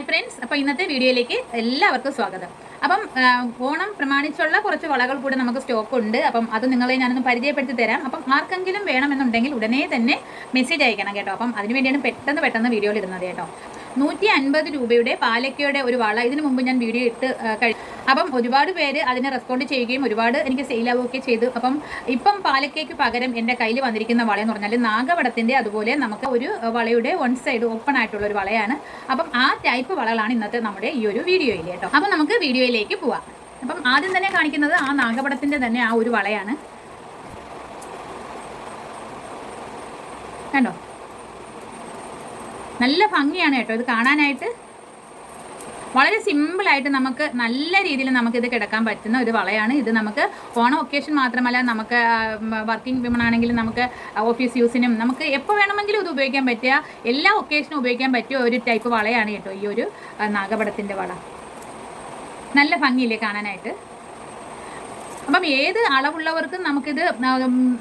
Hi friends. അപ്പോൾ ഇന്നത്തെ വീഡിയോയിലേക്ക് എല്ലാവർക്കും സ്വാഗതം. അപ്പം ഓണം പ്രമാണിച്ചുള്ള കുറച്ച് വളകൾ കൂടെ നമുക്ക് സ്റ്റോക്ക് ഉണ്ട്. അപ്പം അത് നിങ്ങളെ ഞാനൊന്ന് പരിചയപ്പെടുത്തി തരാം. അപ്പം ആർക്കെങ്കിലും വേണമെന്നുണ്ടെങ്കിൽ ഉടനെ തന്നെ മെസ്സേജ് അയക്കണം കേട്ടോ. അപ്പം അതിനുവേണ്ടിയാണ് പെട്ടെന്ന് പെട്ടെന്ന് വീഡിയോയിൽ ഇടുന്നത് കേട്ടോ. നൂറ്റി അൻപത് രൂപയുടെ പാലക്കയുടെ ഒരു വള. ഇതിനു മുമ്പ് ഞാൻ വീഡിയോ ഇട്ട് കഴിഞ്ഞു കഴി അപ്പം ഒരുപാട് പേര് അതിനെ റെസ്പോണ്ട് ചെയ്യുകയും ഒരുപാട് എനിക്ക് സെയിലാവുകയൊക്കെ ചെയ്തു. അപ്പം ഇപ്പം പാലക്കയ്ക്ക് പകരം എന്റെ കയ്യിൽ വന്നിരിക്കുന്ന വളയെന്ന് പറഞ്ഞാൽ നാഗവടത്തിന്റെ അതുപോലെ നമുക്ക് ഒരു വളയുടെ വൺ സൈഡ് ഓപ്പൺ ആയിട്ടുള്ള ഒരു വളയാണ്. അപ്പം ആ ടൈപ്പ് വളകളാണ് ഇന്നത്തെ നമ്മുടെ ഈ ഒരു വീഡിയോയിൽ കേട്ടോ. അപ്പം നമുക്ക് വീഡിയോയിലേക്ക് പോവാം. അപ്പം ആദ്യം തന്നെ കാണിക്കുന്നത് ആ നാഗപടത്തിന്റെ തന്നെ ആ ഒരു വളയാണ്. കണ്ടോ? നല്ല ഭംഗിയാണ് കേട്ടോ. ഇത് കാണാനായിട്ട് വളരെ സിമ്പിളായിട്ട് നമുക്ക് നല്ല രീതിയിൽ നമുക്കിത് കിടക്കാൻ പറ്റുന്ന ഒരു വളയാണ്. ഇത് നമുക്ക് ഓണം ഒക്കേഷൻ മാത്രമല്ല നമുക്ക് വർക്കിംഗ് വിമൺ ആണെങ്കിലും നമുക്ക് ഓഫീസ് യൂസിനും നമുക്ക് എപ്പോൾ വേണമെങ്കിലും ഇത് ഉപയോഗിക്കാൻ പറ്റിയ എല്ലാ ഒക്കേഷനും ഉപയോഗിക്കാൻ പറ്റിയ ഒരു ടൈപ്പ് വളയാണ് കേട്ടോ ഈ ഒരു നാഗപടത്തിന്റെ വള. നല്ല ഭംഗിയില്ലേ കാണാനായിട്ട്? അപ്പം ഏത് അളവുള്ളവർക്കും നമുക്കിത്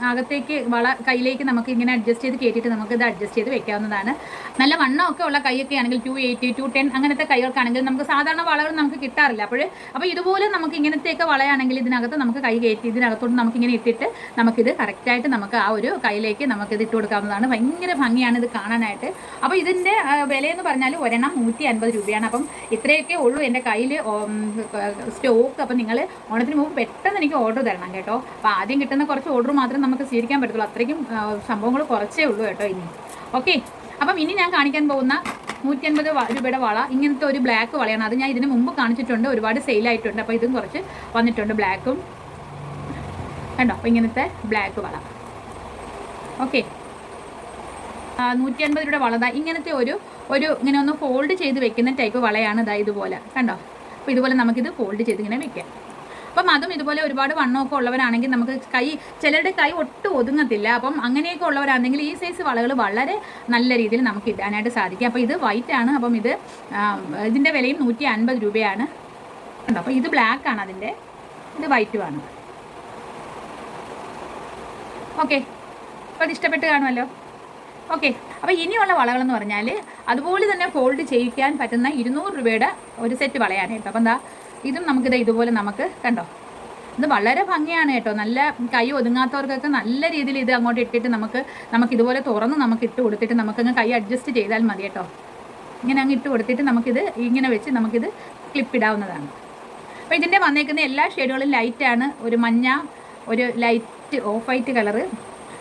അകത്തേക്ക് വള കയ്യിലേക്ക് നമുക്ക് ഇങ്ങനെ അഡ്ജസ്റ്റ് ചെയ്ത് കയറ്റിയിട്ട് ഇത് അഡ്ജസ്റ്റ് ചെയ്ത് വെക്കാവുന്നതാണ്. നല്ല വണ്ണമൊക്കെ ഉള്ള കൈയൊക്കെ ആണെങ്കിൽ ടു എയ്റ്റി ടു ടെൻ അങ്ങനത്തെ കൈകൾക്കാണെങ്കിൽ നമുക്ക് സാധാരണ വളകൾ നമുക്ക് കിട്ടാറില്ല. അപ്പോൾ അപ്പോൾ ഇതുപോലെ നമുക്ക് ഇങ്ങനത്തെയൊക്കെ വളയാണെങ്കിൽ ഇതിനകത്ത് നമുക്ക് കൈ കയറ്റി ഇതിനകത്തോട്ട് നമുക്കിങ്ങനെ ഇട്ടിട്ട് നമുക്കിത് കറക്റ്റായിട്ട് നമുക്ക് ആ ഒരു കയ്യിലേക്ക് ഇത് ഇട്ട് കൊടുക്കാവുന്നതാണ്. ഭയങ്കര ഭംഗിയാണ് ഇത് കാണാനായിട്ട്. അപ്പോൾ ഇതിന്റെ വിലയെന്ന് പറഞ്ഞാൽ ഒരെണ്ണം നൂറ്റി അൻപത് രൂപയാണ്. അപ്പം ഇത്രയൊക്കെ ഉള്ളൂ എന്റെ കയ്യിൽ സ്റ്റോക്ക്. അപ്പം നിങ്ങൾ ഓണത്തിന് മുമ്പ് പെട്ടെന്ന് എനിക്ക് ഓർഡർ തരണം കേട്ടോ. അപ്പോൾ ആദ്യം കിട്ടുന്ന കുറച്ച് ഓർഡർ മാത്രം നമുക്ക് സ്വീകരിക്കാൻ പറ്റത്തുള്ളൂ. അത്രയ്ക്കും സംഭവങ്ങൾ കുറച്ചേ ഉള്ളൂ കേട്ടോ ഇനി. ഓക്കെ അപ്പം ഇനി ഞാൻ കാണിക്കാൻ പോകുന്ന നൂറ്റി അൻപത് രൂപയുടെ വള ഇങ്ങനത്തെ ഒരു ബ്ലാക്ക് വളയാണ്. അത് ഞാൻ ഇതിന് മുമ്പ് കാണിച്ചിട്ടുണ്ട്. ഒരുപാട് സെയിലായിട്ടുണ്ട് അപ്പോൾ ഇതും കുറച്ച് വന്നിട്ടുണ്ട് ബ്ലാക്കും കണ്ടോ? അപ്പോൾ ഇങ്ങനത്തെ ബ്ലാക്ക് വള. ഓക്കെ നൂറ്റി അൻപത് രൂപയുടെ വള. ഇങ്ങനത്തെ ഒരു ഒരു ഇങ്ങനെ ഒന്ന് ഫോൾഡ് ചെയ്ത് വെക്കുന്ന ടൈപ്പ് വളയാണ് ഇതാ ഇതുപോലെ. കണ്ടോ? അപ്പോൾ ഇതുപോലെ നമുക്കിത് ഫോൾഡ് ചെയ്ത് ഇങ്ങനെ വെക്കാം. അപ്പം അതും ഇതുപോലെ ഒരുപാട് വണ്ണമൊക്കെ ഉള്ളവരാണെങ്കിൽ നമുക്ക് കൈ ചിലരുടെ കൈ ഒട്ടും ഒതുങ്ങത്തില്ല. അപ്പം അങ്ങനെയൊക്കെ ഉള്ളവരാണെങ്കിൽ ഈ സൈസ് വളകൾ വളരെ നല്ല രീതിയിൽ നമുക്ക് ഇടാനായിട്ട് സാധിക്കും. അപ്പോൾ ഇത് വൈറ്റ് ആണ്. അപ്പം ഇത് ഇതിന്റെ വിലയും നൂറ്റി അൻപത് രൂപയാണ്. കണ്ടോ? അപ്പോൾ ഇത് ബ്ലാക്ക് ആണ് അതിന്റെ. ഇത് വൈറ്റും ആണ്. ഓക്കെ അപ്പോൾ അത് ഇഷ്ടപ്പെട്ട് കാണുമല്ലോ? ഓക്കെ അപ്പോൾ ഇനിയുള്ള വളകളെന്ന് പറഞ്ഞാൽ അതുപോലെ തന്നെ ഫോൾഡ് ചെയ്യിക്കാൻ പറ്റുന്ന ഇരുന്നൂറ് രൂപയുടെ ഒരു സെറ്റ് വളയാണ് കേട്ടോ. അപ്പം എന്താ ഇതും നമുക്കിത് ഇതുപോലെ നമുക്ക് കണ്ടോ? ഇത് വളരെ ഭംഗിയാണ് കേട്ടോ. നല്ല കൈ ഒതുങ്ങാത്തവർക്കൊക്കെ നല്ല രീതിയിൽ ഇത് അങ്ങോട്ട് ഇട്ടിട്ട് നമുക്ക് നമുക്ക് ഇതുപോലെ തുറന്ന് നമുക്ക് ഇട്ട് കൊടുത്തിട്ട് നമുക്കങ്ങ് കൈ അഡ്ജസ്റ്റ് ചെയ്താൽ മതി കേട്ടോ. ഇങ്ങനെ അങ്ങ് ഇട്ട് കൊടുത്തിട്ട് നമുക്കിത് ഇങ്ങനെ വെച്ച് നമുക്കിത് ക്ലിപ്പ് ഇടാവുന്നതാണ്. അപ്പോൾ ഇതിന്റെ വന്നേക്കുന്ന എല്ലാ ഷെയ്ഡുകളും ലൈറ്റാണ് ഒരു മഞ്ഞ ഒരു ലൈറ്റ് ഓഫ് വൈറ്റ് കളറ്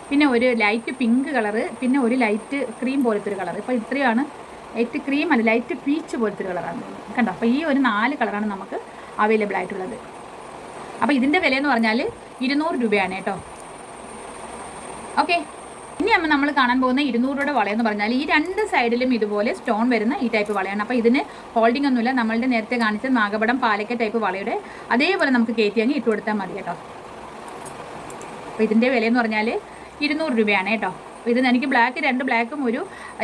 പിന്നെ ഒരു ലൈറ്റ് പിങ്ക് കളറ് പിന്നെ ഒരു ലൈറ്റ് ക്രീം പോലത്തെ ഒരു കളർ ഇപ്പോൾ ഇത്രയാണ് ലൈറ്റ് ക്രീം അല്ല ലൈറ്റ് പീച്ച് പോലത്തെ ഒരു കളറാണ് കണ്ടോ? അപ്പോൾ ഈ ഒരു നാല് കളറാണ് നമുക്ക് അവൈലബിൾ ആയിട്ടുള്ളത്. അപ്പോൾ ഇതിന്റെ വിലയെന്ന് പറഞ്ഞാൽ ഇരുന്നൂറ് രൂപയാണ് കേട്ടോ. ഓക്കെ ഇനി നമ്മൾ നമ്മൾ കാണാൻ പോകുന്ന ഇരുന്നൂറ് രൂപയുടെ വളയെന്ന് പറഞ്ഞാൽ ഈ രണ്ട് സൈഡിലും ഇതുപോലെ സ്റ്റോൺ വരുന്ന ഈ ടൈപ്പ് വളയാണ്. അപ്പോൾ ഇതിന് ഹോൾഡിംഗ് ഒന്നുമില്ല. നമ്മളുടെ നേരത്തെ കാണിച്ച നാഗപടം പാലക്ക ടൈപ്പ് വളയുടെ അതേപോലെ നമുക്ക് കയറ്റി അങ്ങ് ഇട്ട് കൊടുത്താൽ മതി കേട്ടോ. അപ്പോൾ ഇതിന്റെ വിലയെന്ന് പറഞ്ഞാൽ ഇരുന്നൂറ് രൂപയാണ് കേട്ടോ. ഇതിന് എനിക്ക് ബ്ലാക്ക് രണ്ട് ബ്ലാക്കും ഒരു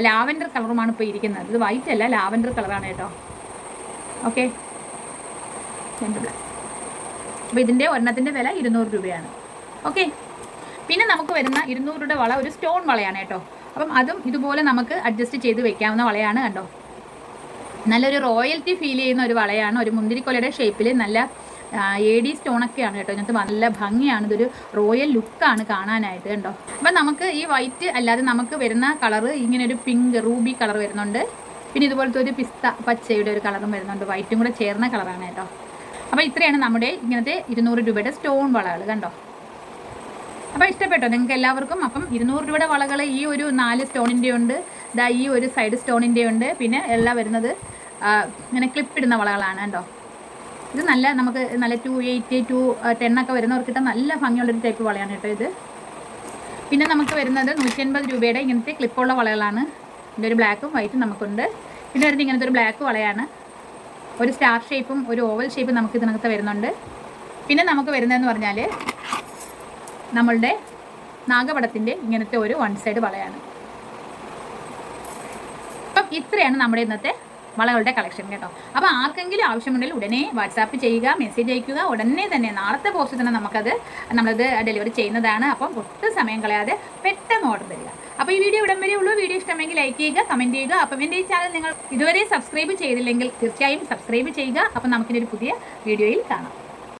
ലാവൻഡർ കളറുമാണ് ഇപ്പോൾ ഇരിക്കുന്നത്. ഇത് വൈറ്റ് അല്ല ലാവൻഡർ കളറാണ് കേട്ടോ. ഓക്കെ രണ്ട് ബ്ലാക്ക് അപ്പോൾ ഇതിന്റെ ഒരെണ്ണത്തിന്റെ വില ഇരുന്നൂറ് രൂപയാണ്. ഓക്കെ പിന്നെ നമുക്ക് വരുന്ന ഇരുന്നൂറ് രൂപയുടെ വള ഒരു സ്റ്റോൺ വളയാണ് കേട്ടോ. അപ്പം അതും ഇതുപോലെ നമുക്ക് അഡ്ജസ്റ്റ് ചെയ്ത് വെക്കാവുന്ന വളയാണ് കണ്ടോ. നല്ലൊരു റോയൽറ്റി ഫീൽ ചെയ്യുന്ന ഒരു വളയാണ്. ഒരു മുന്തിരിക്കൊലയുടെ ഷേപ്പിൽ നല്ല എ ഡി സ്റ്റോണൊക്കെയാണ് കേട്ടോ. ഇതിനകത്ത് നല്ല ഭംഗിയാണ്. ഇതൊരു റോയൽ ലുക്കാണ് കാണാനായിട്ട് കണ്ടോ. അപ്പം നമുക്ക് ഈ വൈറ്റ് അല്ലാതെ നമുക്ക് വരുന്ന കളറ് ഇങ്ങനെ ഒരു പിങ്ക് റൂബി കളർ വരുന്നുണ്ട്. പിന്നെ ഇതുപോലത്തെ ഒരു പിസ്ത പച്ചയുടെ ഒരു കളറും വരുന്നുണ്ട്. വൈറ്റും കൂടെ ചേർന്ന കളറാണ് കേട്ടോ. അപ്പോൾ ഇത്രയാണ് നമ്മുടെ ഇങ്ങനത്തെ ഇരുന്നൂറ് രൂപയുടെ സ്റ്റോൺ വളകൾ കണ്ടോ. അപ്പോൾ ഇഷ്ടപ്പെട്ടോ നിങ്ങൾക്ക് എല്ലാവർക്കും? അപ്പം ഇരുന്നൂറ് രൂപയുടെ വളകൾ ഈ ഒരു നാല് സ്റ്റോണിന്റെ ഉണ്ട്. ഇതാ ഈ ഒരു സൈഡ് സ്റ്റോണിന്റെ ഉണ്ട്. പിന്നെ എല്ലാം വരുന്നത് ഇങ്ങനെ ക്ലിപ്പിടുന്ന വളകളാണ് കേട്ടോ ഇത് നല്ല നമുക്ക് നല്ല ടു എയ്റ്റ് ടു ടെൻ ഒക്കെ വരുന്നവർക്കിട്ട് നല്ല ഭംഗിയുള്ളൊരു ടൈപ്പ് വളയാണ് കേട്ടോ ഇത്. പിന്നെ നമുക്ക് വരുന്നത് നൂറ്റി അൻപത് രൂപയുടെ ഇങ്ങനത്തെ ക്ലിപ്പുള്ള വളകളാണ്. ഇതിന്റെ ഒരു ബ്ലാക്കും വൈറ്റും നമുക്കുണ്ട്. പിന്നെ വരുന്നത് ഇങ്ങനത്തെ ഒരു ബ്ലാക്ക് വളയാണ്. ഒരു സ്റ്റാർ ഷേപ്പും ഒരു ഓവൽ ഷേപ്പും നമുക്ക് ഇതിനകത്ത് വരുന്നുണ്ട്. പിന്നെ നമുക്ക് വരുന്നതെന്ന് പറഞ്ഞാൽ നമ്മളുടെ നാഗപടത്തിന്റെ ഇങ്ങനത്തെ ഒരു വൺ സൈഡ് വളയാണ്. അപ്പം ഇത്രയാണ് നമ്മുടെ ഇന്നത്തെ വളകളുടെ കളക്ഷൻ കേട്ടോ. അപ്പോൾ ആർക്കെങ്കിലും ആവശ്യമുണ്ടെങ്കിൽ ഉടനെ വാട്സാപ്പ് ചെയ്യുക മെസ്സേജ് അയക്കുക. ഉടനെ തന്നെ നാളത്തെ പോസ്റ്റ് തന്നെ നമുക്കത് നമ്മളത് ഡെലിവറി ചെയ്യുന്നതാണ്. അപ്പം ഒട്ടും സമയം കളയാതെ പെട്ടെന്ന് ഓർഡർ തരിക. അപ്പോൾ ഈ വീഡിയോ ഇടം വരെ ഉള്ളൂ. വീഡിയോ ഇഷ്ടമെങ്കിൽ ലൈക്ക് ചെയ്യുക കമന്റ് ചെയ്യുക. അപ്പം എന്റെ ഈ ചാനൽ നിങ്ങൾ ഇതുവരെ സബ്സ്ക്രൈബ് ചെയ്തില്ലെങ്കിൽ തീർച്ചയായും സബ്സ്ക്രൈബ് ചെയ്യുക. അപ്പം നമുക്കിനൊരു പുതിയ വീഡിയോയിൽ കാണാം.